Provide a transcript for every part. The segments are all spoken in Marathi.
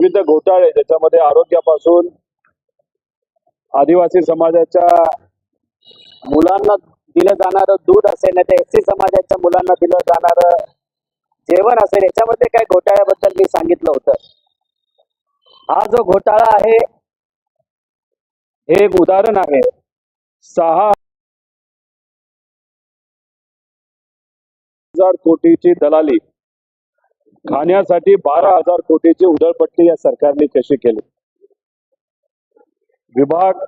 विविध घोटाळे ज्याच्यामध्ये आरोग्यापासून आदिवासी समाजाच्या मुलांना दिलं जाणारं दूध असेल नाही तर सी समाजाच्या मुलांना दिलं जाणारं जेवण असेल याच्यामध्ये काय घोटाळ्याबद्दल मी सांगितलं होतं. हा जो घोटाळा आहे हे एक उदाहरण आहे. सहा हजार कोटीची दलाली खाण्यासाठी बारा हजार कोटीची उधळपट्टी या सरकारने कशी केली? विभाग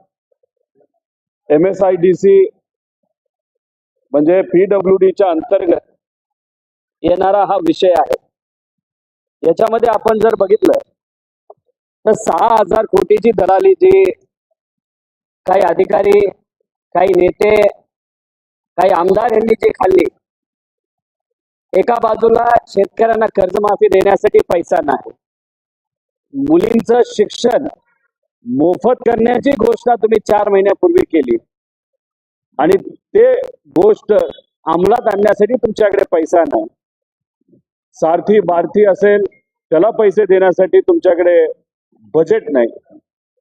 M S I D C म्हणजे पीडब्ल्यू डीच्या अंतर्गत येणारा हा विषय आहे. याच्यामध्ये आपण जर बघितलं तर सहा हजार कोटीची दलाली जी काही अधिकारी काही नेते काही आमदार यांनी जी खाल्ली एका बाजूला शेतकऱ्यांना कर्जमाफी देण्यासाठी पैसा नाही. मुलींचं शिक्षण मोफत करण्याची घोषणा तुम्ही चार महिन्यापूर्वी केली. आणि ते गोष्ट अंमलात आणण्यासाठी तुमच्याकडे पैसा नाही. सारथी बारथी असेल त्याला पैसे देण्यासाठी तुमच्याकडे बजेट नाही.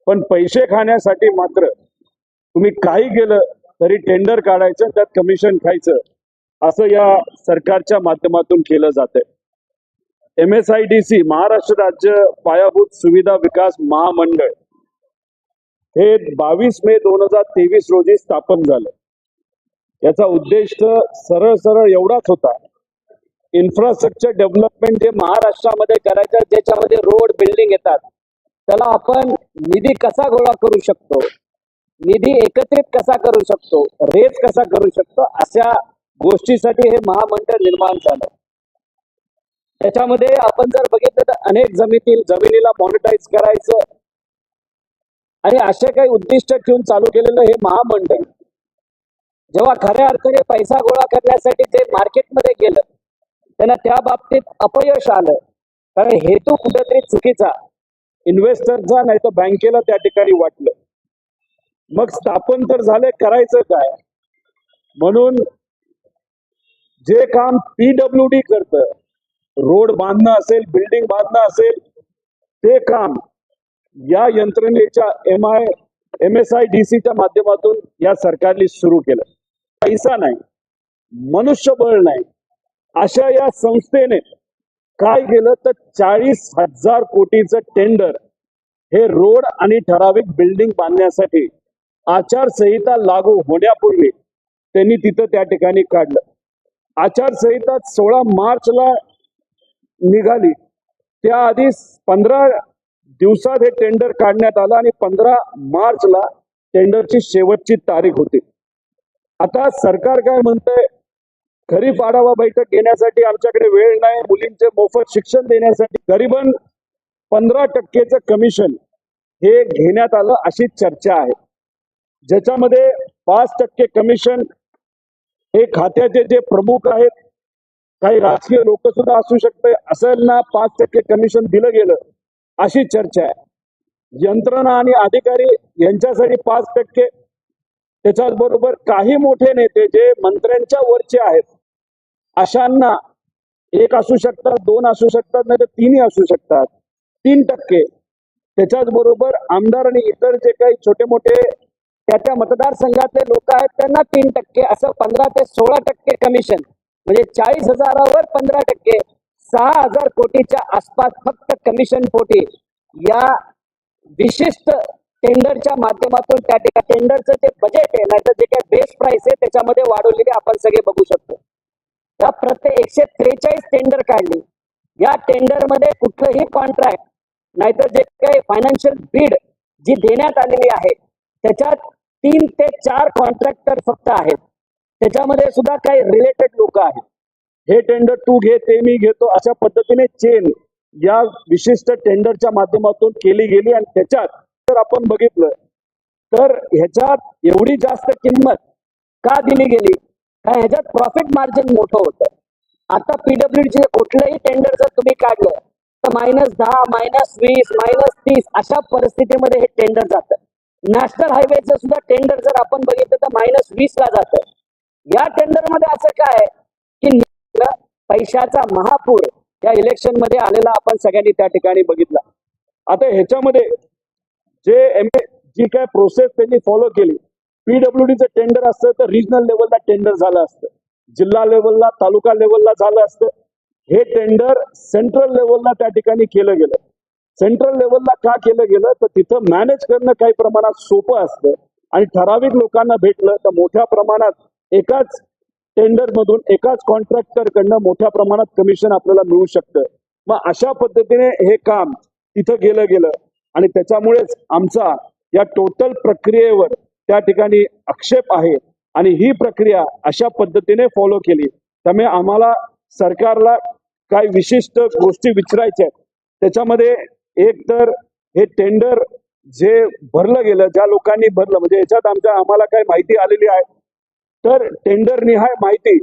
पण पैसे खाण्यासाठी मात्र तुम्ही काही केलं तरी टेंडर काढायचं त्यात कमिशन खायचं. असं या सरकारच्या माध्यमातून केलं जातंय. M S I D C Maharashtra राज्य पायाभूत सुविधा विकास महामंडळ हे बावीस मे दोन हजार तेवीस रोजी स्थापन झालं. याचा उद्देश सरळ सरळ एवढाच होता. इन्फ्रास्ट्रक्चर डेव्हलपमेंट जे महाराष्ट्रामध्ये करायचं ज्याच्यामध्ये रोड बिल्डिंग येतात त्याला आपण निधी कसा गोळा करू शकतो? निधी एकत्रित कसा करू शकतो? रेज कसा करू शकतो? अशा गोष्टीसाठी हे महामंडळ निर्माण झालं. त्याच्यामध्ये आपण जर बघितलं तर अनेक जमिनीतील जमिनीला मॉनिटाईज करायचं आणि असे काही उद्दिष्ट ठेवून चालू केलेलं हे महामंडळ. जेव्हा खऱ्या अर्थाने पैसा गोळा करण्यासाठी ते मार्केटमध्ये गेलं त्यांना त्या बाबतीत अपयश आलं. कारण हेतू कुठेतरी चुकीचा. इन्व्हेस्टरचा नाही तर बँकेला त्या ठिकाणी वाटलं. मग स्थापन तर झाले करायचं काय? म्हणून जे काम पीडब्ल्यू डी करतं रोड बांधणं असेल बिल्डिंग बांधणं असेल ते काम या यंत्रणेच्या M I M S I D सीच्या माध्यमातून या सरकारने सुरू केलं. पैसा नाही मनुष्यबळ नाही. अशा या संस्थेने काय केलं तर चाळीस हजार कोटीचं टेंडर हे रोड आणि ठराविक बिल्डिंग बांधण्यासाठी आचारसंहिता लागू होण्यापूर्वी त्यांनी तिथं त्या ठिकाणी काढलं. आचारसंहिता सोळा मार्चला निघाली. त्याआधी पंधरा दिवसात हे टेंडर काढण्यात आलं आणि पंधरा मार्चला टेंडरची शेवटची तारीख होती. आता सरकार काय म्हणतंय? खरीप आढावा बैठक घेण्यासाठी आमच्याकडे वेळ नाही. मुलींचे मोफत शिक्षण देण्यासाठी गरीबन पंधरा टक्केचं कमिशन हे घेण्यात आलं अशी चर्चा आहे. ज्याच्यामध्ये पाच टक्के कमिशन हे खात्याचे जे प्रमुख आहेत काही राजकीय लोक सुद्धा असू शकते. असेल ना पाच टक्के कमिशन दिलं गेलं अशी चर्चा आहे. यंत्रणा आणि अधिकारी यांच्यासाठी पाच टक्के. त्याच्याच बरोबर काही मोठे नेते जे मंत्र्यांच्या वरचे आहेत अशांना एक असू शकतात दोन असू शकतात नाही तर तीनही असू शकतात. तीन टक्के. त्याच्याच बरोबर आमदार आणि इतर जे काही छोटे मोठे त्या त्या मतदारसंघातले लोक आहेत त्यांना तीन टक्के असं पंधरा ते सोळा टक्के कमिशन म्हणजे चाळीस हजारावर पंधरा टक्के. सहा हजार कोटीच्या आसपास फक्त कमिशन पोटी. या विशिष्ट टेंडरच्या माध्यमातून त्या ठिकाणी टेंडरचं जे बजेट आहे नाहीतर जे काही बेस प्राइस आहे त्याच्यामध्ये वाढवलेले आपण सगळे बघू शकतो. या प्रत्येक एकशे त्रेचाळीस टेंडर काढली. या टेंडरमध्ये कुठलंही कॉन्ट्रॅक्ट नाहीतर जे काही फायनान्शियल बीड जी देण्यात आलेली आहे त्याच्यात तीन ते चार कॉन्ट्रॅक्टर फक्त आहेत. त्याच्यामध्ये सुद्धा काही रिलेटेड लोक आहेत. हे टेंडर तू घे ते मी घेतो अशा पद्धतीने चेन या विशिष्ट टेंडरच्या माध्यमातून केली गेली आणि त्याच्यात जर आपण बघितलं तर ह्याच्यात एवढी जास्त किंमत का दिली गेली? काय ह्याच्यात प्रॉफिट मार्जिन मोठं होतं. आता पीडब्ल्यूडीचे कुठलंही टेंडर जर तुम्ही काढलं तर मायनस दहा मायनस वीस मायनस तीस अशा परिस्थितीमध्ये हे टेंडर जातं. नॅशनल हायवेचं सुद्धा टेंडर जर आपण बघितलं तर मायनस वीस ला जात. या टेंडरमध्ये असं काय की पैशाचा महापूर या इलेक्शनमध्ये आलेला आपण सगळ्यांनी त्या ठिकाणी बघितला. आता ह्याच्यामध्ये जे एम जी काय प्रोसेस त्यांनी फॉलो केली पीडब्ल्यूडीचं टेंडर असतं तर रिजनल लेवलला टेंडर झालं असतं. जिल्हा लेवलला तालुका लेवलला झालं असतं. हे टेंडर सेंट्रल लेवलला त्या ठिकाणी केलं गेलं. सेंट्रल लेवलला का केलं गेलं? तर तिथं मॅनेज करणं काही प्रमाणात सोपं असतं. आणि ठराविक लोकांना भेटलं तर मोठ्या प्रमाणात एकाच टेंडर मधून एकाच कॉन्ट्रॅक्टर कडनं मोठ्या प्रमाणात कमिशन आपल्याला मिळू शकतं. मग अशा पद्धतीने हे काम तिथं गेलं गेलं. आणि त्याच्यामुळेच आमचा या टोटल प्रक्रियेवर त्या ठिकाणी आक्षेप आहे. आणि ही प्रक्रिया अशा पद्धतीने फॉलो केली. त्यामुळे आम्हाला सरकारला काही विशिष्ट गोष्टी विचारायच्या आहेत. त्याच्यामध्ये एक तर हे टेंडर जे भरलं गेलं ज्या लोकांनी भरलं म्हणजे याच्यात आमच्या आम्हाला काही माहिती आलेली आहे. तर टेंडर निहाय माहिती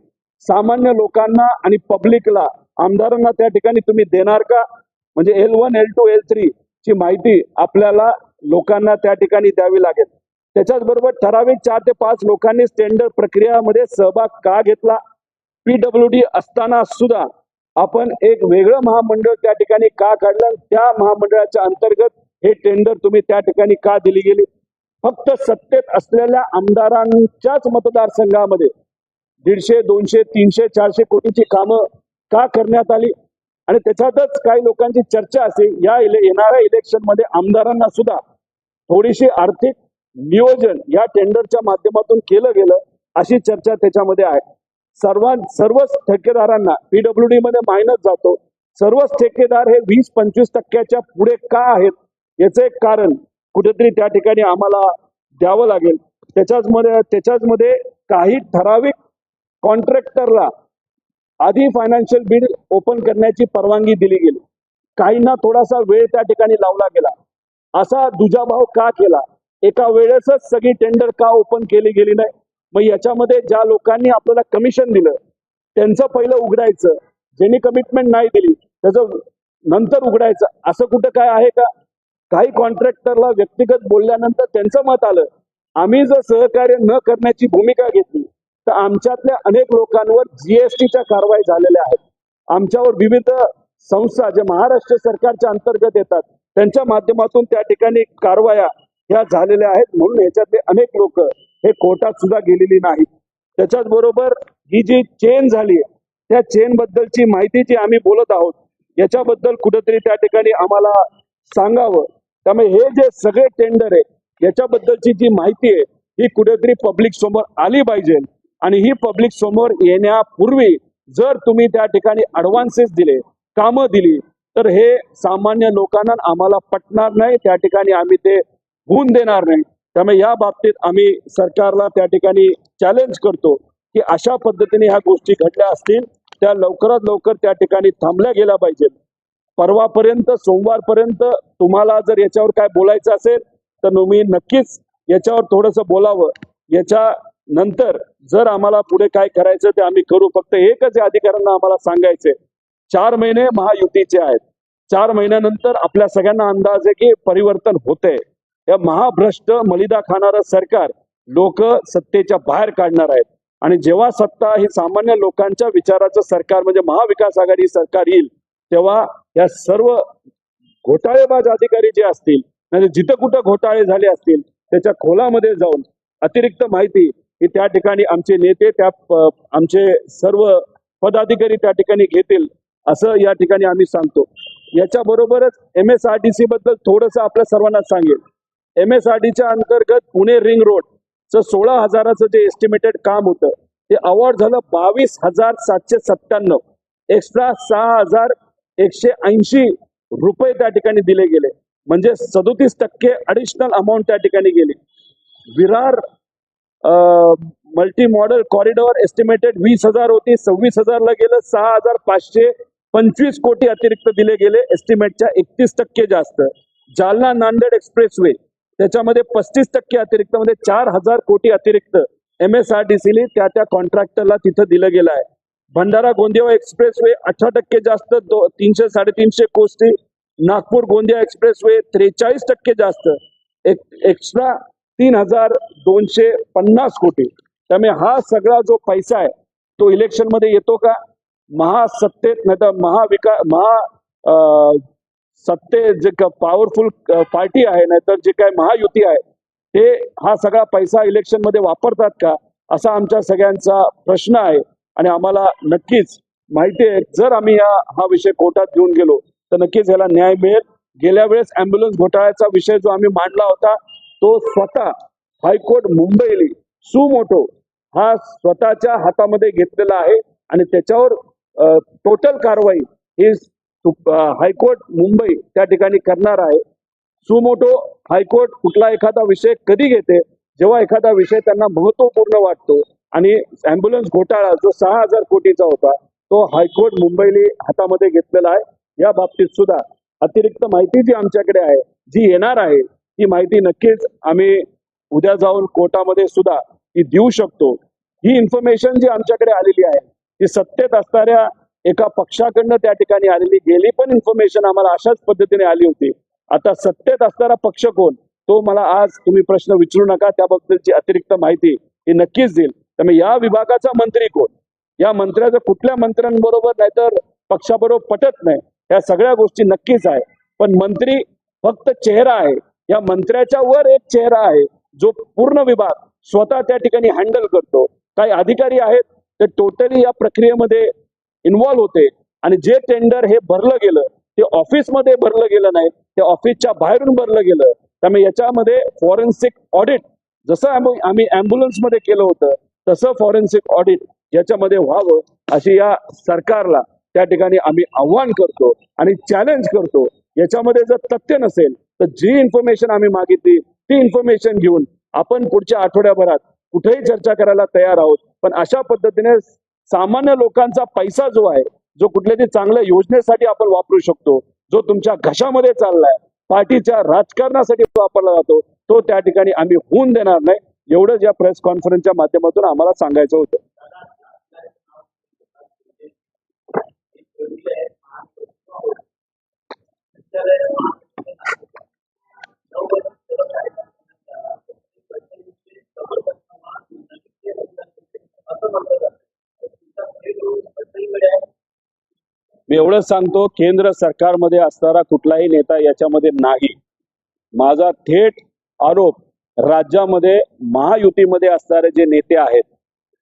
सामान्य लोकांना आणि पब्लिकला आमदारांना त्या ठिकाणी तुम्ही देणार का? म्हणजे L one L two L three ची माहिती आपल्याला लोकांना त्या ठिकाणी द्यावी लागेल. त्याच्याच बरोबर ठराविक चार ते पाच लोकांनी टेंडर प्रक्रियामध्ये सहभाग का घेतला? पीडब्ल्यू डी असताना सुद्धा आपण एक वेगळं महामंडळ त्या ठिकाणी का काढलं? त्या महामंडळाच्या अंतर्गत हे टेंडर तुम्ही त्या ठिकाणी का दिली गेली? फक्त सत्तेत असलेल्या आमदारांच्याच मतदारसंघामध्ये दीडशे दोनशे तीनशे चारशे कोटीची कामं का करण्यात आली? आणि त्याच्यातच काही लोकांची चर्चा असेल या इले येणाऱ्या इलेक्शनमध्ये आमदारांना सुद्धा थोडीशी आर्थिक नियोजन या टेंडरच्या माध्यमातून केलं गेलं अशी चर्चा त्याच्यामध्ये आहे. सर्वां सर्वच ठेकेदारांना पीडब्ल्यूडी मध्ये मायनस जातो. सर्वच ठेकेदार हे वीस पंचवीस टक्क्याच्या पुढे का आहेत? याचं एक कारण कुठेतरी त्या ठिकाणी आम्हाला द्यावं लागेल. त्याच्याच मध्ये त्याच्याच मध्ये काही ठराविक कॉन्ट्रॅक्टरला आधी फायनान्शियल बिल ओपन करण्याची परवानगी दिली गेली. काहींना थोडासा वेळ त्या ठिकाणी लावला गेला. असा दुजाभाव का केला? एका वेळेसच सगळी टेंडर का ओपन केली गेली नाही? मग याच्यामध्ये ज्या लोकांनी आपल्याला कमिशन दिलं त्यांचं पहिलं उघडायचं. ज्यांनी कमिटमेंट नाही दिली त्याचं नंतर उघडायचं. असं कुठं काय आहे का? काही कॉन्ट्रॅक्टरला व्यक्तिगत बोलल्यानंतर त्यांचं मत आलं. आम्ही जर सहकार्य न करण्याची भूमिका घेतली तर आमच्यातल्या अनेक लोकांवर जीएसटीच्या कारवाई झालेल्या आहेत. आमच्यावर विविध संस्था जे महाराष्ट्र सरकारच्या अंतर्गत येतात त्यांच्या माध्यमातून त्या ठिकाणी कारवाया ह्या झालेल्या आहेत. म्हणून ह्याच्यातले अनेक लोक हे कोर्टात सुद्धा गेलेली नाही. त्याच्याच बरोबर ही जी चेन झाली आहे त्या चेन बद्दलची माहिती जी आम्ही बोलत आहोत याच्याबद्दल कुठेतरी त्या ठिकाणी आम्हाला सांगावं. त्यामुळे हे जे सगळे टेंडर आहे याच्याबद्दलची जी माहिती आहे ही कुठेतरी पब्लिक समोर आली पाहिजे. आणि ही पब्लिक समोर येण्यापूर्वी जर तुम्ही त्या ठिकाणी अडवान्सेस दिले कामं दिली तर हे सामान्य लोकांना आम्हाला पटणार नाही त्या ठिकाणी आम्ही ते होऊन देणार नाही. त्यामुळे या बाबतीत आम्ही सरकारला त्या ठिकाणी चॅलेंज करतो की अशा पद्धतीने ह्या गोष्टी घडल्या असतील त्या लवकरात लवकर त्या ठिकाणी थांबल्या गेल्या पाहिजेत. परवापर्यंत सोमवारपर्यंत तुम्हाला जर याच्यावर काय बोलायचं असेल तर तुम्ही नक्कीच याच्यावर थोडंसं बोलावं. याच्या नंतर जर आम्हाला पुढे काय करायचं ते आम्ही करू. फक्त एकच या अधिकाऱ्यांना आम्हाला सांगायचंय. चार महिने महायुतीचे आहेत. चार महिन्यानंतर आपल्या सगळ्यांना अंदाज आहे की परिवर्तन होतंय. या महाभ्रष्ट मलिदा खाणारं सरकार लोक सत्तेच्या बाहेर काढणार आहेत. आणि जेव्हा सत्ता ही सामान्य लोकांच्या विचाराचं सरकार म्हणजे महाविकास आघाडी सरकार येईल तेव्हा या सर्व घोटाळेबाज अधिकारी जे असतील म्हणजे जिथं कुठं घोटाळे झाले असतील त्याच्या खोलामध्ये जाऊन अतिरिक्त माहिती ही त्या ठिकाणी आमचे नेते त्या आमचे सर्व पदाधिकारी त्या ठिकाणी घेतील असं या ठिकाणी आम्ही सांगतो. याच्या बरोबरच M S R T C बद्दल थोडस आपल्या सर्वांना सांगेल एम एस आर टीच्या अंतर्गत पुणे रिंग रोडचं सोळा हजाराचं जे एस्टिमेटेड काम होतं ते अवॉर्ड झालं बावीस हजार सातशे सत्त्याण्णव. एक्स्ट्रा सहा हजार एकशे ऐंशी रुपये त्या ठिकाणी दिले गेले. म्हणजे सदोतीस टक्के अडिशनल अमाऊंट त्या ठिकाणी गेली. Virar multi model corridor estimated वीस हजार होती सव्वीस हजारला गेलं सहा हजार पाचशे पंचवीस कोटी अतिरिक्त दिले गेले एस्टिमेटच्या एकतीस टक्के जास्त. जालना नांदेड एक्सप्रेसवे त्याच्यामध्ये पस्तीस टक्के अतिरिक्त म्हणजे चार हजार कोटी अतिरिक्त एम एस आर टी सीने त्या त्या कॉन्ट्रॅक्टरला तिथं दिलं गेलं आहे. भंडारा गोंदिया एक्सप्रेस वे अठरा टक्के जास्त तीनशे साडेतीनशे कोटी नागपूर गोंदिया एक्सप्रेसवे त्रेचाळीस टक्के जास्त. एक एक्स्ट्रा तीन हजार दोनशे पन्नास कोटी. त्यामुळे हा सगळा जो पैसा आहे तो इलेक्शनमध्ये येतो का? महासत्तेत नाही तर महाविका महा सत्ते जे पॉवरफुल पार्टी आहे नाहीतर जे काय महायुती आहे ते हा सगळा पैसा इलेक्शनमध्ये वापरतात का असा आमच्या सगळ्यांचा प्रश्न आहे. आणि आम्हाला नक्कीच माहिती आहे जर आम्ही या हा विषय कोर्टात घेऊन गेलो तर नक्कीच याला न्याय मिळेल. गेल्या वेळेस अँब्युलन्स घोटाळ्याचा विषय जो आम्ही मांडला होता तो स्वतः हायकोर्ट मुंबईली सुमोटो हा स्वतःच्या हातामध्ये घेतलेला आहे. आणि त्याच्यावर टोटल कारवाई ही हायकोर्ट मुंबई त्या ठिकाणी करणार आहे. सुमोटो हायकोर्ट कुठला एखादा विषय कधी घेते जेव्हा एखादा विषय त्यांना महत्त्वपूर्ण वाटतो आणि अँब्युलन्स घोटाळा जो सहा हजार कोटीचा होता तो हायकोर्ट मुंबईने हातामध्ये घेतलेला आहे. या बाबतीत सुद्धा अतिरिक्त माहिती जी आमच्याकडे आहे जी येणार आहे ती माहिती नक्कीच आम्ही उद्या जाऊन कोर्टामध्ये सुद्धा ती देऊ शकतो. ही इन्फॉर्मेशन जी आमच्याकडे आलेली आहे ती सत्तेत असणाऱ्या एका पक्षाकडनं त्या ठिकाणी आलेली गेली पण इन्फॉर्मेशन आम्हाला अशाच पद्धतीने आली होती. आता सत्तेत असणारा पक्ष कोण तो मला आज तुम्ही प्रश्न विचारू नका त्याबद्दलची अतिरिक्त माहिती ही नक्कीच देईल. त्यामुळे या विभागाचा मंत्री कोण? या मंत्र्याचं कुठल्या मंत्र्यांबरोबर नाहीतर पक्षाबरोबर पटत नाही या सगळ्या गोष्टी नक्कीच आहे. पण मंत्री फक्त चेहरा आहे. या मंत्र्याच्या वर एक चेहरा आहे जो पूर्ण विभाग स्वतः त्या ठिकाणी हँडल करतो. काही अधिकारी आहेत ते टोटली या प्रक्रियेमध्ये इन्व्हॉल्व्ह होते. आणि जे टेंडर हे भरलं गेलं ते ऑफिसमध्ये भरलं गेलं नाही ते ऑफिसच्या बाहेरून भरलं गेलं त्यामुळे याच्यामध्ये फॉरेन्सिक ऑडिट जसं आम्ही आम्ही मध्ये केलं होतं तसं फॉरेन्सिक ऑडिट याच्यामध्ये व्हावं अशी या सरकारला त्या ठिकाणी आम्ही आव्हान करतो आणि चॅलेंज करतो. याच्यामध्ये जर तथ्य नसेल तर जी इन्फॉर्मेशन आम्ही मागितली ती इन्फॉर्मेशन घेऊन आपण पुढच्या आठवड्याभरात कुठेही चर्चा करायला तयार आहोत. पण अशा पद्धतीने सामान्य लोकांचा पैसा जो आहे जो कुठल्या तरी चांगल्या योजनेसाठी आपण वापरू शकतो जो तुमच्या घशामध्ये चाललाय पार्टीच्या राजकारणासाठी वापरला जातो तो त्या ठिकाणी आम्ही होऊन देणार नाही एवढंच या प्रेस कॉन्फरन्सच्या माध्यमातून आम्हाला सांगायचं होतं. मी एवढंच सांगतो केंद्र सरकारमध्ये असणारा कुठलाही नेता याच्यामध्ये नाही. माझा थेट आरोप राज्यामध्ये महायुतीमध्ये असणारे जे नेते आहेत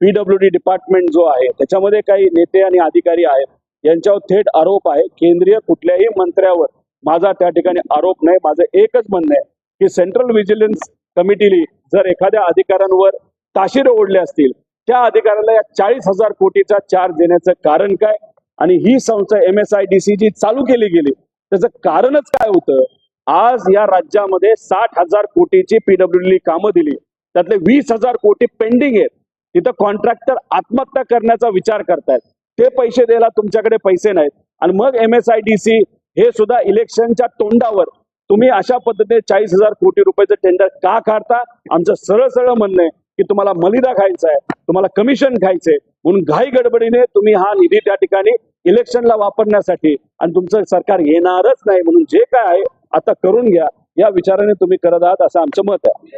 पीडब्ल्यू डी डिपार्टमेंट जो आहे त्याच्यामध्ये काही नेते आणि अधिकारी आहेत यांच्यावर थेट आरोप आहे. केंद्रीय कुठल्याही मंत्र्यावर माझा त्या ठिकाणी आरोप नाही. माझं एकच म्हणणं आहे की सेंट्रल व्हिजिलन्स कमिटीने जर एखाद्या अधिकाऱ्यांवर ताशीर ओढले असतील त्या अधिकाऱ्याला या चाळीस हजार कोटीचा चार्ज देण्याचं कारण काय? आणि ही संस्था M S I D C जी चालू केली गेली त्याचं कारणच काय होतं? आज या राज्यामध्ये साठ हजार कोटीची पीडब्ल्यूडी कामं दिली. त्यातले वीस हजार कोटी पेंडिंग आहेत. तिथं कॉन्ट्रॅक्टर आत्महत्या करण्याचा विचार करतायत. ते पैसे द्यायला तुमच्याकडे पैसे नाहीत. आणि मग M S I D C हे सुद्धा इलेक्शनच्या तोंडावर तुम्ही अशा पद्धतीने चाळीस हजार कोटी रुपयाचं टेंडर का काढता? आमचं सरळ सरळ म्हणणं आहे की तुम्हाला मलिदा खायचा आहे तुम्हाला कमिशन खायचंय. म्हणून घाई गडबडीने तुम्ही हा निधी त्या ठिकाणी इलेक्शनला वापरण्यासाठी आणि तुमचं सरकार येणारच नाही म्हणून जे काय आहे आता करून घ्या. या विचाराने तुम्ही करत आहात असं आमचं मत आहे.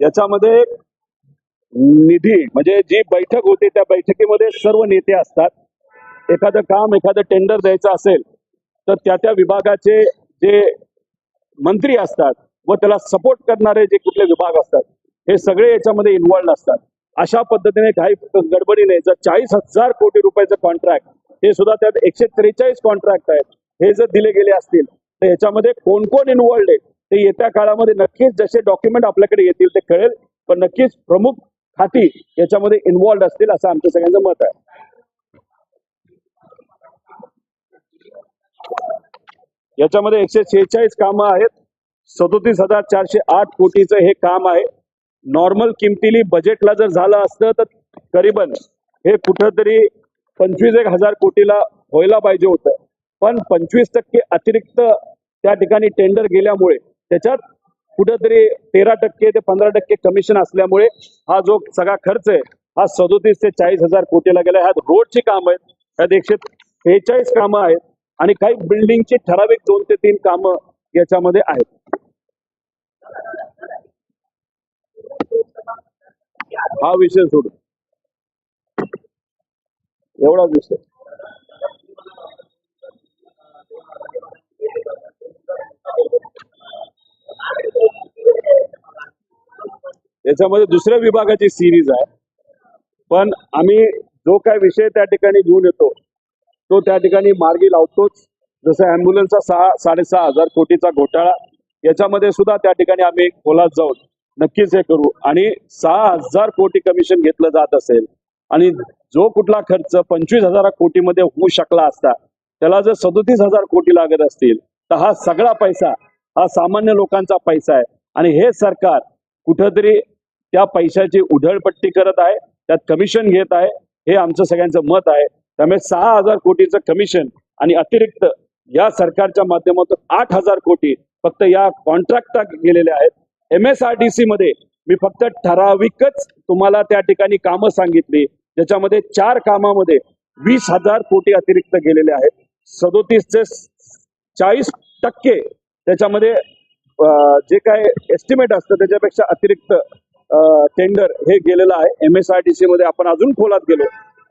याच्यामध्ये निधी म्हणजे जी बैठक होते त्या बैठकीमध्ये सर्व नेते असतात. एखादं काम एखादं टेंडर द्यायचं असेल तर त्या त्या विभागाचे जे मंत्री असतात व त्याला सपोर्ट करणारे जे कुठले विभाग असतात हे सगळे याच्यामध्ये इन्व्हॉल्ड असतात अशा पद्धतीने काही गडबडीने जर चाळीस हजार कोटी रुपयाचं कॉन्ट्रॅक्ट हे सुद्धा त्यात एकशे त्रेचाळीस कॉन्ट्रॅक्ट आहेत हे जर दिले गेले असतील तर याच्यामध्ये कोण कोण इन्व्हॉल्ड आहे ते येत्या काळामध्ये नक्कीच जसे डॉक्युमेंट आपल्याकडे येतील ते कळेल पण नक्कीच प्रमुख खाती याच्यामध्ये इन्व्हॉल्ड असतील असं आमचं सगळ्यांचं मत आहे. याच्यामध्ये एकशे शेहेचाळीस कामं आहेत. सदोतीस हजार चारशे आठ कोटीचं हे काम आहे. नॉर्मल किमतीली बजेटला जर झालं असतं तर करीबन हे कुठंतरी पंचवीस एक हजार कोटीला व्हायला पाहिजे होतं. पण पंचवीस टक्के अतिरिक्त त्या ठिकाणी टेंडर गेल्यामुळे त्याच्यात कुठंतरी तेरा टक्के ते पंधरा टक्के कमिशन असल्यामुळे हा जो सगळा खर्च आहे हा सदोतीस ते चाळीस हजार कोटीला गेला. ह्यात रोडची कामं आहेत. ह्यात एकशे बेचाळीस कामं आहेत. आणि काही बिल्डिंगची ठराविक दोन ते तीन कामं याच्यामध्ये आहेत. हा विषय सोड. एवढा विषय. याच्यामध्ये दुसऱ्या विभागाची सिरीज आहे. पण आम्ही जो काय विषय त्या ठिकाणी घेऊन येतो तो त्या ठिकाणी मार्गी लावतोच. जसं अँब्युलन्सचा सहा साडेसहा हजार कोटीचा घोटाळा याच्यामध्ये सुद्धा त्या ठिकाणी आम्ही खोलात जाऊन नक्कीच हे करू. आणि सहा हजार कोटी कमिशन घेतलं जात असेल आणि जो कुठला खर्च पंचवीस हजार कोटीमध्ये होऊ शकला असता त्याला जर सदोतीस हजार कोटी लागत असतील तर हा सगळा पैसा हा सामान्य लोकांचा पैसा आहे. आणि हे सरकार कुठंतरी त्या पैशाची उधळपट्टी करत आहे त्यात कमिशन घेत आहे हे आमचं सगळ्यांचं मत आहे. त्यामुळे सहा हजार कोटीचं कमिशन आणि अतिरिक्त या सरकारच्या माध्यमातून आठ हजार कोटी फक्त या कॉन्ट्रॅक्ट गेलेले आहेत. M S R T C मध्ये मी फक्त ठराविकच तुम्हाला त्या ठिकाणी कामं सांगितली ज्याच्यामध्ये चार कामामध्ये वीस हजार कोटी अतिरिक्त गेलेले आहेत. सदोतीसचे चाळीस टक्के त्याच्यामध्ये जे काय एस्टिमेट असतं त्याच्यापेक्षा अतिरिक्त टेंडर हे गेलेलं आहे. M S R T C मध्ये आपण अजून खोलात गेलो.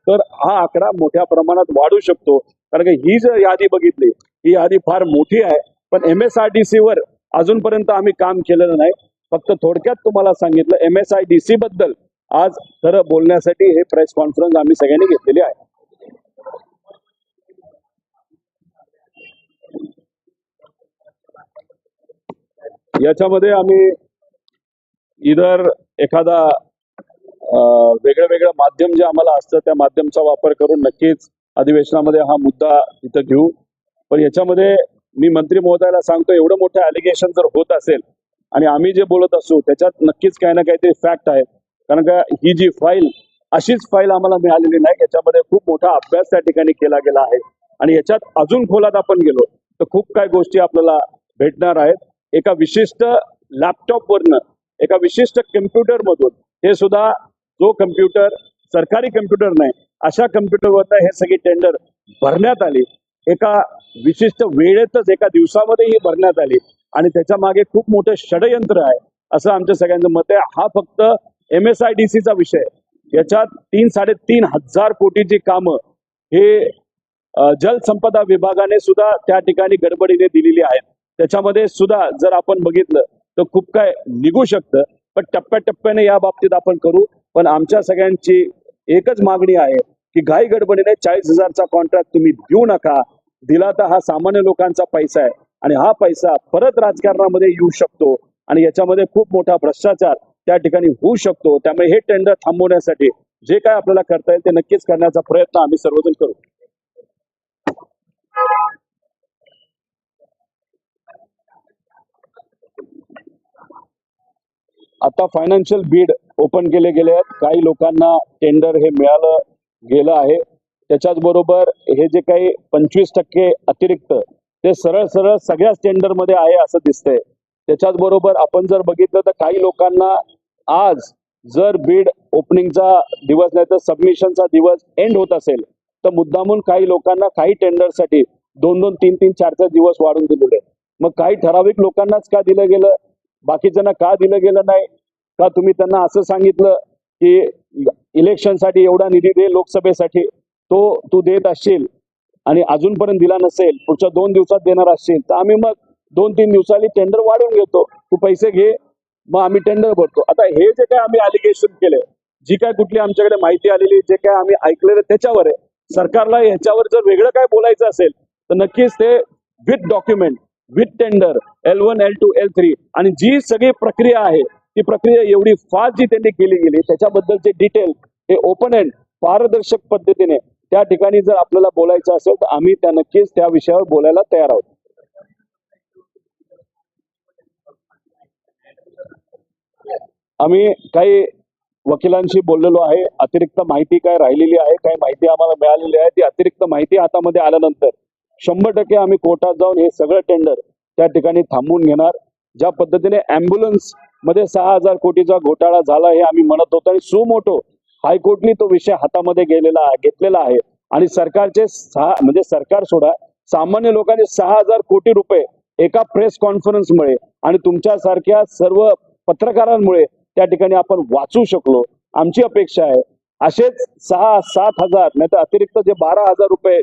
तर हा आकडा मोठ्या प्रमाणात वाढू शकतो. कारण की ही जर यादी बघितली ही यादी फार मोठी आहे पण M S R D C वर अजूनपर्यंत आम्ही काम केलेलं नाही. फक्त थोडक्यात तुम्हाला सांगितलं M S I D C बद्दल आज खरं बोलण्यासाठी हे प्रेस कॉन्फरन्स आम्ही सगळ्यांनी घेतलेली आहे. याच्यामध्ये आम्ही इधर एखादा वेगळं वेगळं माध्यम जे आम्हाला असतं त्या माध्यमचा वापर करून नक्कीच अधिवेशनामध्ये हा मुद्दा इथं घेऊ. पण याच्यामध्ये मी मंत्री महोदयाला सांगतो एवढं मोठं अलिगेशन जर होत असेल आणि आम्ही जे बोलत असू त्याच्यात नक्कीच काही ना काहीतरी फॅक्ट आहे. कारण का ही जी फाईल अशीच फाईल आम्हाला मिळालेली नाही. याच्यामध्ये खूप मोठा अभ्यास त्या ठिकाणी केला गेला आहे. आणि याच्यात अजून खोलात आपण गेलो तर खूप काही गोष्टी आपल्याला भेटणार आहेत. एका विशिष्ट लॅपटॉपवरनं एका विशिष्ट कम्प्युटर मधून हे सुद्धा जो कम्प्युटर सरकारी कम्प्युटर नाही अशा कम्प्युटरवर हे सगळी टेंडर भरण्यात आली. एका विशिष्ट वेळेतच एका दिवसामध्ये ही भरण्यात आली. आणि त्याच्यामागे खूप मोठं षडयंत्र आहे असं आमच्या सगळ्यांचं मत आहे. हा फक्त एम एस आय डी सीचा विषय याच्यात तीन साडेतीन हजार कोटीची कामं हे जलसंपदा विभागाने सुद्धा त्या ठिकाणी गडबडीने दिलेली आहेत. त्याच्यामध्ये सुद्धा जर आपण बघितलं तर खूप काय निघू शकतं. पण टप्प्याटप्प्याने या बाबतीत आपण करू. पण आमच्या सगळ्यांची एकच मागणी आहे की घाई गडबडीने चाळीस हजारचा कॉन्ट्रॅक्ट तुम्ही देऊ नका. दिला तर हा सामान्य लोकांचा पैसा आहे आणि हा पैसा परत राजकारणामध्ये येऊ शकतो आणि याच्यामध्ये खूप मोठा भ्रष्टाचार त्या ठिकाणी होऊ शकतो. त्यामुळे हे टेंडर थांबवण्यासाठी जे काय आपल्याला करता येईल ते नक्कीच करण्याचा प्रयत्न आम्ही सर्वजण करू. आता फायनान्शियल बीड ओपन केले गेले आहेत. काही लोकांना टेंडर हे मिळालं गेलं आहे. त्याच्याच बरोबर हे जे काही पंचवीस टक्के अतिरिक्त ते सरळ सरळ सगळ्याच टेंडरमध्ये आहे असं दिसतंय. त्याच्याच बरोबर आपण जर बघितलं तर काही लोकांना आज जर बीड ओपनिंगचा दिवस नाही तर सबमिशनचा दिवस एंड होत असेल तर मुद्दामून काही लोकांना काही टेंडरसाठी दोन दोन तीन तीन चार चार दिवस वाढून दिलेले मग काही ठराविक लोकांनाच का दिलं गेलं? बाकीच्यांना का दिलं गेलं नाही? का तुम्ही त्यांना असं सांगितलं की इलेक्शनसाठी एवढा निधी दे लोकसभेसाठी. तो तू देत असशील आणि अजूनपर्यंत दिला नसेल पुढच्या दोन दिवसात देणार असशील तर आम्ही मग दोन तीन दिवसाली टेंडर वाढवून घेतो. तू पैसे घे मग आम्ही टेंडर भरतो. आता हे जे काय आम्ही अलिगेशन केले जी काय कुठली आमच्याकडे माहिती आलेली जे काय आम्ही ऐकलेलं त्याच्यावर आहे. सरकारला ह्याच्यावर जर वेगळं काय बोलायचं असेल तर नक्कीच ते with document with tender L one L two L three आणि जी सगळी प्रक्रिया आहे ही प्रक्रिया एवढी फास्ट जी त्यांनी केली गेली त्याच्याबद्दलचे डिटेल हे ओपन अँड पारदर्शक पद्धतीने त्या ठिकाणी जर आपल्याला बोलायचं असेल तर आम्ही त्या नक्कीच त्या विषयावर बोलायला तयार आहोत. आम्ही काही वकिलांशी बोललेलो आहे अतिरिक्त माहिती काय राहिलेली आहे काही माहिती आम्हाला मिळालेली आहे ती अतिरिक्त माहिती हातामध्ये आल्यानंतर शंभर टक्के आम्ही कोर्टात जाऊन हे सगळं टेंडर त्या ठिकाणी थांबवून घेणार. ज्या पद्धतीने अँब्युलन्स मध्ये सहा हजार कोटीचा घोटाळा झाला हे आम्ही म्हणत होतो आणि सुमोटो हायकोर्टनी तो विषय हातामध्ये गेलेला घेतलेला आहे. आणि सरकारचे सहा म्हणजे सरकार सोडा सामान्य लोकांनी सहा हजार कोटी रुपये एका प्रेस कॉन्फरन्समुळे आणि तुमच्यासारख्या सर्व पत्रकारांमुळे त्या ठिकाणी आपण वाचू शकलो. आमची अपेक्षा आहे. असेच सहा सात हजार नाही तर अतिरिक्त जे बारा हजार रुपये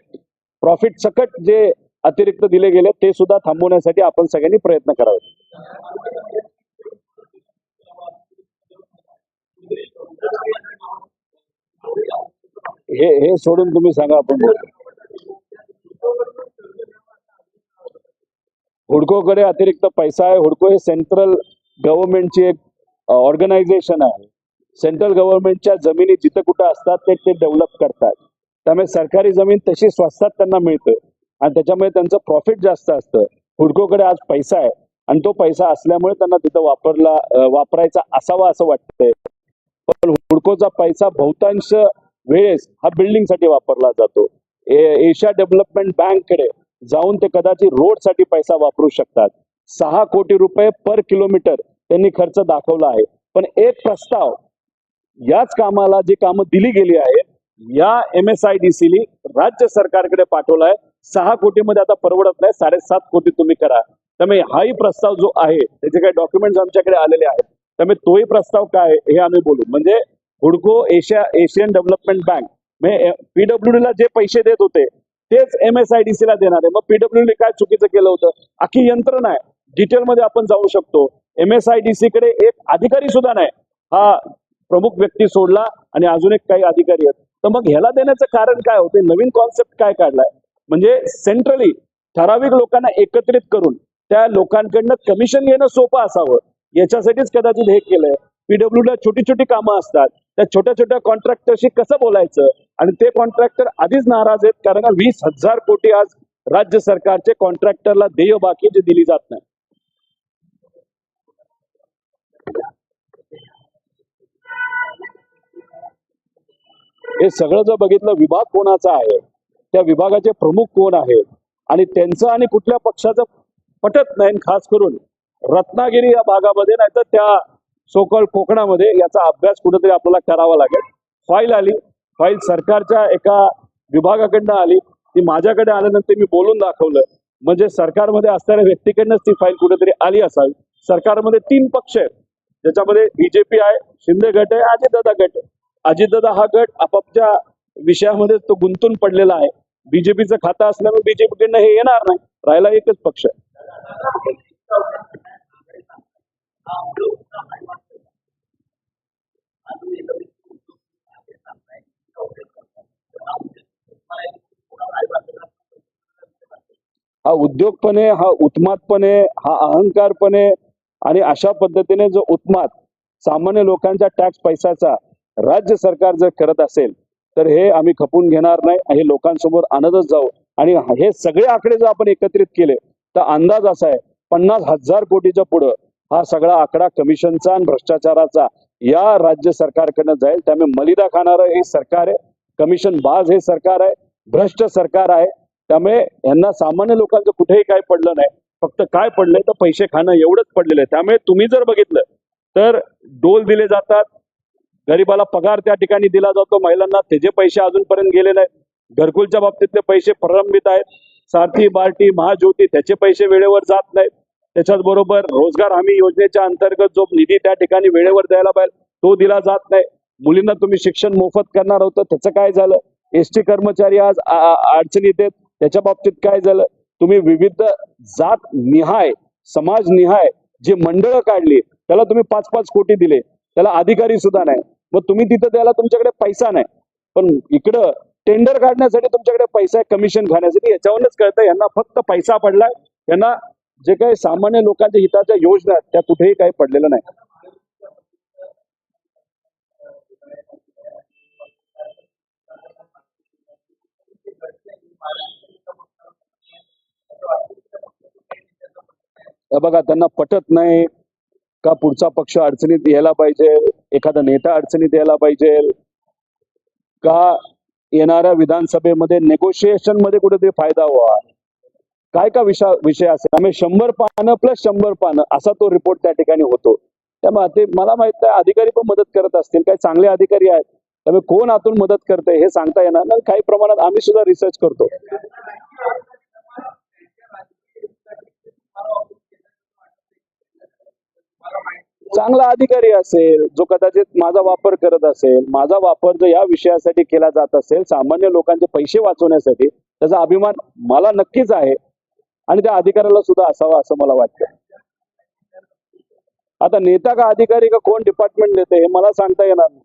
प्रॉफिट सकट जे अतिरिक्त दिले गेले ते सुद्धा थांबवण्यासाठी आपण सगळ्यांनी प्रयत्न करावे. हे हे सोडून तुम्ही सांगा आपण बोलू. हुडकोकडे अतिरिक्त पैसा आहे. हुडको हे सेंट्रल गव्हर्नमेंटची एक ऑर्गनायझेशन आहे. सेंट्रल गव्हर्नमेंटच्या जमिनी जिथं कुठं असतात ते ते डेव्हलप करतात. त्यामुळे सरकारी जमीन तशी स्वस्तात त्यांना मिळतं. आणि त्याच्यामुळे त्यांचं प्रॉफिट जास्त असतं. हुडकोकडे आज पैसा आहे. आणि तो पैसा असल्यामुळे त्यांना तिथं वापरला वापरायचा असावा असं वाटतंय. पण हुडकोचा पैसा बहुतांश वेळेस हा बिल्डिंगसाठी वापरला जातो. ए- एशिया डेव्हलपमेंट बँककडे जाऊन ते कदाचित रोडसाठी पैसा वापरू शकतात. सहा कोटी रुपये पर किलोमीटर त्यांनी खर्च दाखवला आहे. पण एक प्रस्ताव याच कामाला जी कामं दिली गेली आहे या M S I D C राज्य सरकारकडे पाठवलाय. सहा कोटीमध्ये आता परवडत नाही साडेसात कोटी तुम्ही करा. त्यामुळे हाही प्रस्ताव जो आहे त्याचे काही डॉक्युमेंट्स आमच्याकडे आलेले आहेत. त्यामुळे तोही प्रस्ताव काय हे आम्ही बोलू. म्हणजे हुडको एशिया एशियन डेव्हलपमेंट बँक म्हणजे ला जे पैसे देत होते तेच एम एस आय डी ला देणार आहे. मग पीडब्ल्यू काय चुकीचं केलं होतं? आखी यंत्रणा आहे. डिटेलमध्ये आपण जाऊ शकतो. एम एस आय डी कडे एक अधिकारी सुद्धा नाही. हा प्रमुख व्यक्ती सोडला आणि अजून एक काही अधिकारी आहेत. तर मग ह्याला देण्याचं कारण काय होते? नवीन कॉन्सेप्ट काय काढलाय? म्हणजे सेंट्रली ठराविक लोकांना एकत्रित करून त्या लोकांकडनं कमिशन घेणं सोपं असावं. याच्यासाठीच कदाचित हे केलंय. पीडब्ल्यू ला छोटी छोटी कामं असतात. त्या छोट्या छोट्या कॉन्ट्रॅक्टरशी कसं बोलायचं? आणि ते कॉन्ट्रॅक्टर आधीच नाराज आहेत कारण का वीस हजार कोटी आज राज्य सरकारचे कॉन्ट्रॅक्टरला देय बाकी जे दिली जात नाही. हे सगळं जर बघितलं विभाग कोणाचा आहे? त्या विभागाचे प्रमुख कोण आहेत? आणि त्यांचं आणि कुठल्या पक्षाचं पटत नाही आणि खास करून रत्नागिरी या भागामध्ये नाहीतर त्या सोकळ कोकणामध्ये याचा अभ्यास कुठेतरी आपल्याला करावा लागेल. फाईल आली. फाईल सरकारच्या एका विभागाकडनं आली. ती माझ्याकडे आल्यानंतर मी बोलून दाखवलं. म्हणजे सरकारमध्ये असणाऱ्या व्यक्तीकडनंच ती फाईल कुठेतरी आली असावी. सरकारमध्ये तीन पक्ष आहेत. ज्याच्यामध्ये बीजेपी आहे शिंदे गट आहे अजितदादा गट आहे. अजितदादा हा गट आपापच्या विषयामध्ये तो गुंतून पडलेला आहे. बीजेपीचं खातं असल्यामुळे बीजेपीकडनं हे येणार नाही. राहिला एकच पक्ष. आहे हा उद्योगपणे हा उत्मादपणे हा अहंकारपणे आणि अशा पद्धतीने जो उत्माद सामान्य लोकांच्या टॅक्स पैशाचा राज्य सरकार जर करत असेल तर हे आम्ही खपून घेणार नाही हे लोकांसमोर आणतच जाऊ. आणि हे सगळे आकडे जर आपण एकत्रित केले तर अंदाज असा आहे पन्नास हजार कोटीच्या पुढं हा सगळा आकडा कमिशनचा आणि भ्रष्टाचाराचा या राज्य सरकारकडनं जाईल. त्यामुळे मलिदा खाणारं हे सरकार आहे. कमिशन बाज हे सरकार आहे. भ्रष्ट सरकार आहे. त्यामुळे यांना सामान्य लोकांचं कुठेही काय पडलं नाही. फक्त काय पडलंय तर पैसे खाणं एवढंच पडलेलं आहे. त्यामुळे तुम्ही जर बघितलं तर डोल दिले जातात. गरीबाला पगार त्या ठिकाणी दिला जातो. महिलांना त्याचे पैसे अजूनपर्यंत गेले नाहीत. घरकुलच्या बाबतीतले पैसे प्रलंबित आहेत. सारथी बार्टी महाज्योती त्याचे पैसे वेळेवर जात नाहीत. त्याच्याच बरोबर रोजगार हमी योजनेच्या अंतर्गत जो निधी त्या ठिकाणी वेळेवर द्यायला पाहिजे तो दिला जात नाही. मुलींना तुम्ही शिक्षण मोफत करणार होतं त्याचं काय झालं? एसटी कर्मचारी आज अडचणीत आहेत. त्याच्या बाबतीत काय झालं? तुम्ही विविध जात निहाय समाज निहाय जी मंडळं काढली त्याला तुम्ही पाच पाच कोटी दिले. त्याला अधिकारी सुद्धा नाही. मग तुम्ही तिथं द्यायला तुमच्याकडे पैसा नाही. पण इकडं टेंडर काढण्यासाठी तुमच्याकडे पैसा आहे कमिशन खाण्यासाठी याच्यावरच कळतं यांना फक्त पैसा पडलाय. यांना जे काही सामान्य लोकांच्या हिताच्या योजना आहेत त्या कुठेही काही पडलेल्या नाही बघा त्यांना पटत नाही का पुढचा पक्ष अडचणीत यायला पाहिजे एखादा नेता अडचणीत यायला पाहिजे का येणाऱ्या विधानसभेमध्ये नेगोशिएशनमध्ये कुठेतरी फायदा व्हावा? काय का विषय विषय असेल? आम्ही शंभर पानं प्लस शंभर पानं असा तो रिपोर्ट त्या ठिकाणी होतो. त्यामुळे ते मला माहीत नाही अधिकारी पण मदत करत असतील काही चांगले अधिकारी आहेत. त्यामुळे कोण आतून मदत करते हे सांगता येणार नाही. काही प्रमाणात आम्ही सुद्धा रिसर्च करतो. चांगला अधिकारी असेल जो कदाचित माझा वापर करत असेल माझा वापर जर या विषयासाठी केला जात असेल सामान्य लोकांचे पैसे वाचवण्यासाठी त्याचा अभिमान मला नक्कीच आहे. आणि त्या अधिकाऱ्याला सुद्धा असावा असं मला वाटतं. आता नेता का अधिकारी का कोण डिपार्टमेंट देते हे मला सांगता येणार नाही.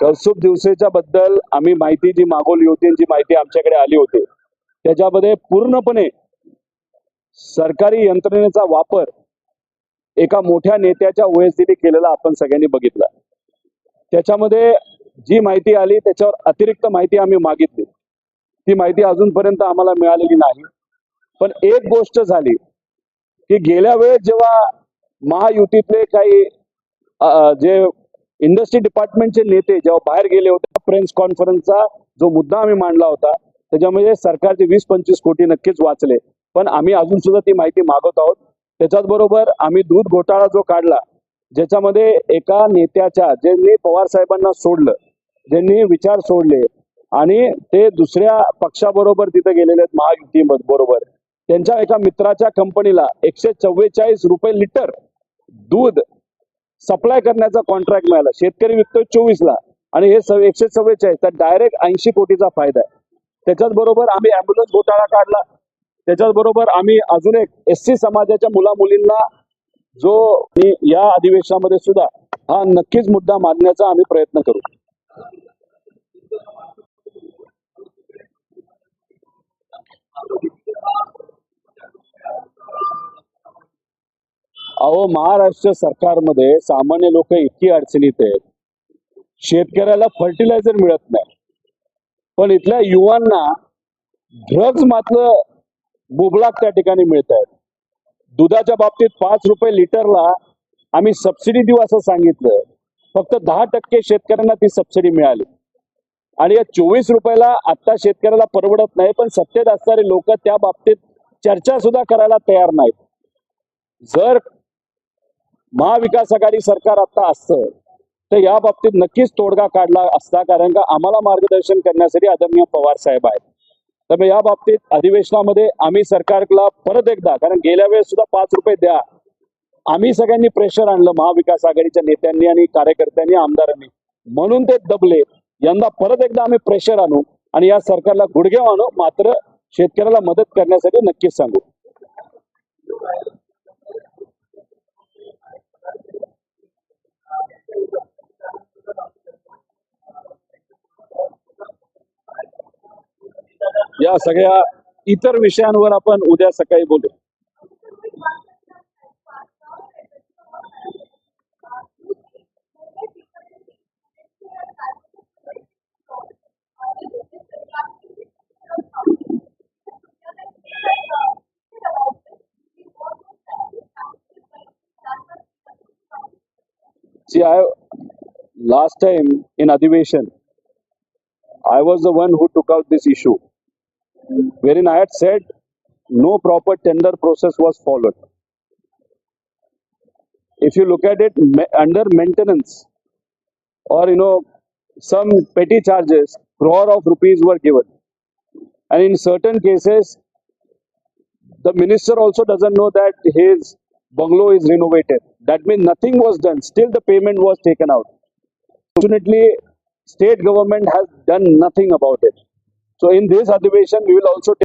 कौस्तुभ दिवसेच्या बद्दल आम्ही माहिती जी मागवली होती जी माहिती आमच्याकडे आली होती त्याच्यामध्ये पूर्णपणे सरकारी यंत्रणेचा वापर एका मोठ्या नेत्याच्या ओएसडीने केलेला आपण सगळ्यांनी बघितला. त्याच्यामध्ये जी माहिती आली त्याच्यावर अतिरिक्त माहिती आम्ही मागितली. ती माहिती अजूनपर्यंत आम्हाला मिळालेली नाही. पण एक गोष्ट झाली की गेल्या वेळेस जेव्हा महायुतीतले काही जे इंडस्ट्री डिपार्टमेंटचे नेते जेव्हा बाहेर गेले होते प्रेस कॉन्फरन्सचा जो मुद्दा आम्ही मांडला होता त्याच्यामध्ये सरकारचे वीस पंचवीस कोटी नक्कीच वाचले. पण आम्ही अजून सुद्धा ती माहिती मागवत आहोत. त्याच्याच बरोबर आम्ही दूध घोटाळा जो काढला ज्याच्यामध्ये एका नेत्याच्या ज्यांनी पवार साहेबांना सोडलं ज्यांनी विचार सोडले आणि ते दुसऱ्या पक्षाबरोबर तिथे गेलेले आहेत महायुती बरोबर. त्यांच्या एका मित्राच्या कंपनीला एकशे चव्वेचाळीस रुपये लिटर दूध सप्लाय करण्याचा कॉन्ट्रॅक्ट मिळाला. शेतकरी विकतोय चोवीसला आणि हे सव- एकशे चव्वेचाळीस तर डायरेक्ट ऐंशी कोटीचा फायदा आहे. त्याच्याच बरोबर आम्ही अँब्युलन्स घोटाळा काढला. त्याच्याच बरोबर आम्ही अजून एक एस सी समाजाच्या मुला मुलींना जो या अधिवेशनामध्ये सुद्धा हा नक्कीच मुद्दा मांडण्याचा आम्ही प्रयत्न करू. अहो महाराष्ट्र सरकारमध्ये सामान्य लोक इतकी अडचणीत आहेत. शेतकऱ्याला फर्टिलायझर मिळत नाही. पण इथल्या युवांना ड्रग्ज मात्र मुबलाक त्या ठिकाणी मिळत आहेत दुधाच्या बाबतीत पाच रुपये लिटरला आम्ही सबसिडी देऊ असं सांगितलं. फक्त दहा टक्के शेतकऱ्यांना ती सबसिडी मिळाली. आणि या चोवीस रुपयाला आता शेतकऱ्याला परवडत नाही पण सत्तेत असणारे लोक त्या बाबतीत चर्चा सुद्धा करायला तयार नाहीत. जर महाविकास आघाडी सरकार आता असतं तर या बाबतीत नक्कीच तोडगा काढला असता कारण का आम्हाला मार्गदर्शन करण्यासाठी आदरणीय पवार साहेब आहेत. तर या बाबतीत अधिवेशनामध्ये आम्ही सरकारला परत एकदा कारण गेल्या वेळेस सुद्धा पाच रुपये द्या. आम्ही सगळ्यांनी प्रेशर आणलं महाविकास आघाडीच्या नेत्यांनी आणि कार्यकर्त्यांनी आमदारांनी. म्हणून ते दबले. यंदा परत एकदा आम्ही प्रेशर आणू आणि या सरकारला गुडघे आणू मात्र शेतकऱ्याला मदत करण्यासाठी नक्कीच सांगू. या सगळ्या इतर विषयांवर आपण उद्या सकाळी बोलू See, I last time in Adivation, I was the one who took out this issue, wherein I had said no proper tender process was followed. If you look at it under maintenance or you know some petty charges, crore of rupees were given, and in certain cases, the minister also doesn't know that his bungalow is renovated. That means nothing was done. Still, the payment was taken out. Fortunately, state government has done nothing about it. So in this adivation, we will also take